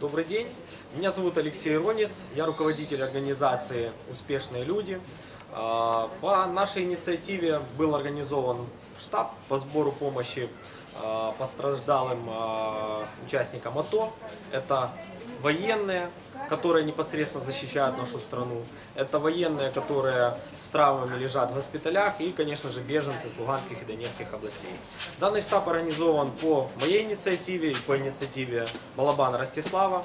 Добрый день. Меня зовут Алексей Ронис. Я руководитель организации «Успешные люди». А, По нашей инициативе был организован штаб по сбору помощи а, пострадалым а, участникам АТО. Это военные, которые непосредственно защищают нашу страну. Это военные, которые с травмами лежат в госпиталях. И, конечно же, беженцы с Луганских и Донецких областей. Данный штаб организован по моей инициативе и по инициативе Балабана Ростислава.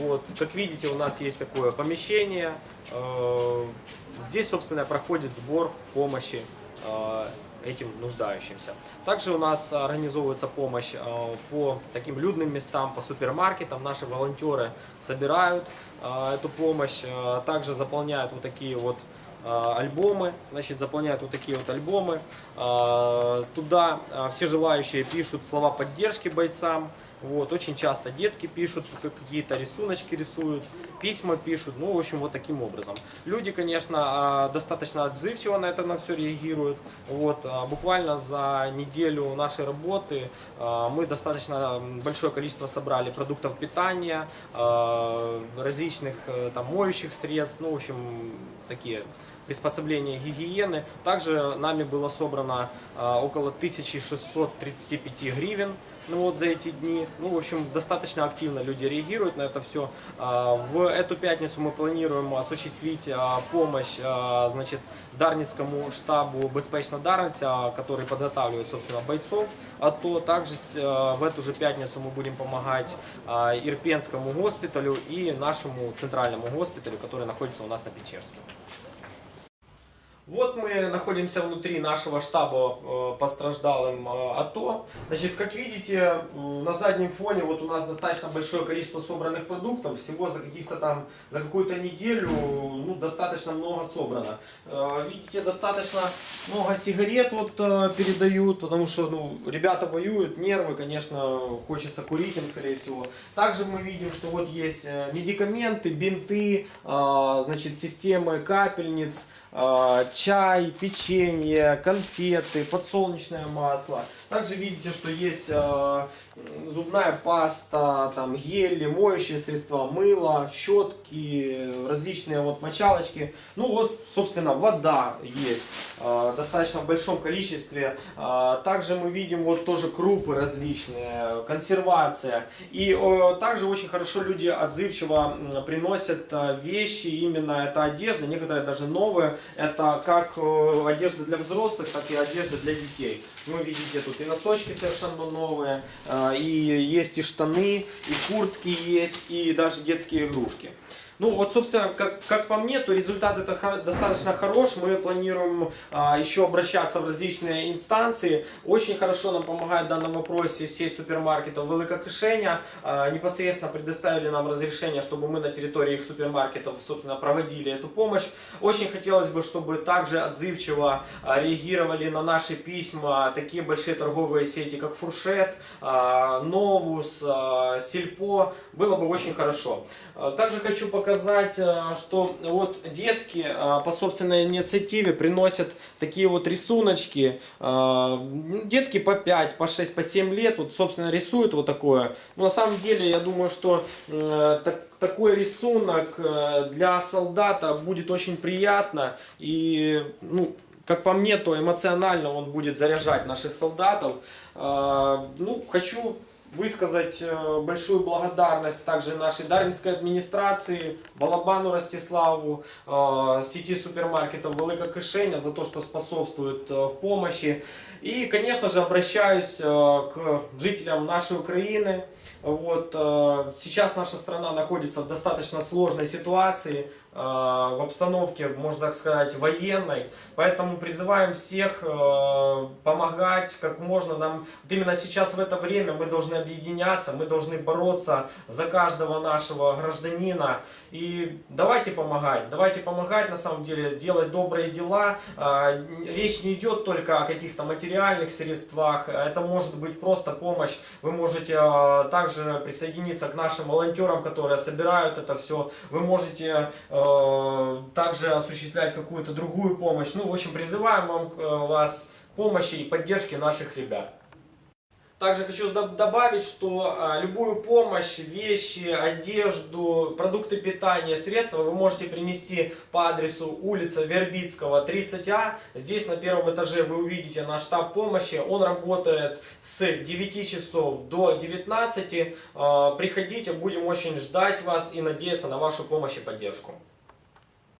Вот. Как видите, у нас есть такое помещение. Э, Здесь, собственно, проходит сбор помощи э, этим нуждающимся. Также у нас организовывается помощь э, по таким людным местам, по супермаркетам. Наши волонтеры собирают э, эту помощь, также заполняют вот такие вот альбомы, значит, заполняют вот такие вот альбомы. Туда все желающие пишут слова поддержки бойцам. Вот, очень часто детки пишут, как- какие-то рисуночки рисуют, письма пишут, ну, в общем, вот таким образом. Люди, конечно, а, достаточно отзывчиво на это на все реагируют. Вот, а, буквально за неделю нашей работы а, мы достаточно большое количество собрали продуктов питания, различных э, там моющих средств, ну, в общем, такие приспособления гигиены. Также нами было собрано около 1635 гривен ну вот за эти дни. Ну, в общем, достаточно активно люди реагируют на это все. В эту пятницу мы планируем осуществить а, помощь, а, значит, Дарницкому штабу «Безпечна Дарниця», который подготавливает, собственно, бойцов. А то также а, в эту же пятницу мы будем помогать а, Ирпенскому госпиталю и нашему центральному госпиталю, который находится у нас на Печерске. Вот мы находимся внутри нашего штаба э, постраждалым э, АТО. Значит, как видите, э, на заднем фоне вот у нас достаточно большое количество собранных продуктов. Всего за каких-то там, за какую-то неделю, ну, достаточно много собрано. Видите, достаточно много сигарет вот передают, потому что, ну, ребята воюют, нервы, конечно, хочется курить им, скорее всего. Также мы видим, что вот есть медикаменты, бинты, значит, системы капельниц, чай, печенье, конфеты, подсолнечное масло. Также видите, что есть э, зубная паста, там гели, моющие средства, мыло, щетки, различные вот мочалочки. Ну вот, собственно, вода есть э, достаточно в большом количестве. Э, также мы видим вот тоже крупы различные, консервация. И э, также очень хорошо люди отзывчиво приносят э, вещи, именно это одежда, некоторые даже новые. Это как э, одежда для взрослых, так и одежда для детей. Вы видите тут и носочки совершенно новые, э, и есть и штаны, и куртки есть, и даже детские игрушки. Ну вот, собственно, как, как по мне, то результат это хо- достаточно хорош. Мы планируем а, еще обращаться в различные инстанции. Очень хорошо нам помогает в данном вопросе сеть супермаркетов Велика. А, непосредственно предоставили нам разрешение, чтобы мы на территории их супермаркетов, собственно, проводили эту помощь. Очень хотелось бы, чтобы также отзывчиво а, реагировали на наши письма такие большие торговые сети, как Фуршет, а, Новус, а, Сельпо. Было бы очень хорошо. А, Также хочу показать, а, что вот детки а, по собственной инициативе приносят такие вот рисуночки. Ну, Детки по 5, по 6, по 7 лет, вот, собственно, рисуют вот такое. Но на самом деле, я думаю, что э, так- такой рисунок э, для солдата будет очень приятно. И, ну, как по мне, то эмоционально он будет заряжать наших солдатов. Ну, хочу высказать э, большую благодарность также нашей Дарвинской администрации, Балабану Ростиславу, э, сети супермаркетов Велика Кишеня за то, что способствует э, в помощи. И, конечно же, обращаюсь к жителям нашей Украины. Вот, сейчас наша страна находится в достаточно сложной ситуации, в обстановке, можно так сказать, военной. Поэтому призываем всех помогать как можно нам. Вот именно сейчас в это время мы должны объединяться, мы должны бороться за каждого нашего гражданина. И давайте помогать, давайте помогать на самом деле, делать добрые дела. Э, Речь не идет только о каких-то материальных средствах, это может быть просто помощь. Вы можете э, также присоединиться к нашим волонтерам, которые собирают это все. Вы можете э, также осуществлять какую-то другую помощь. Ну, в общем, призываем вам, вас помощи и поддержке наших ребят. Также хочу добавить, что а, любую помощь, вещи, одежду, продукты питания, средства вы можете принести по адресу улица Вербицкого, 30А. Здесь на первом этаже вы увидите наш штаб помощи. Он работает с 9 часов до 19. А, Приходите, будем очень ждать вас и надеяться на вашу помощь и поддержку.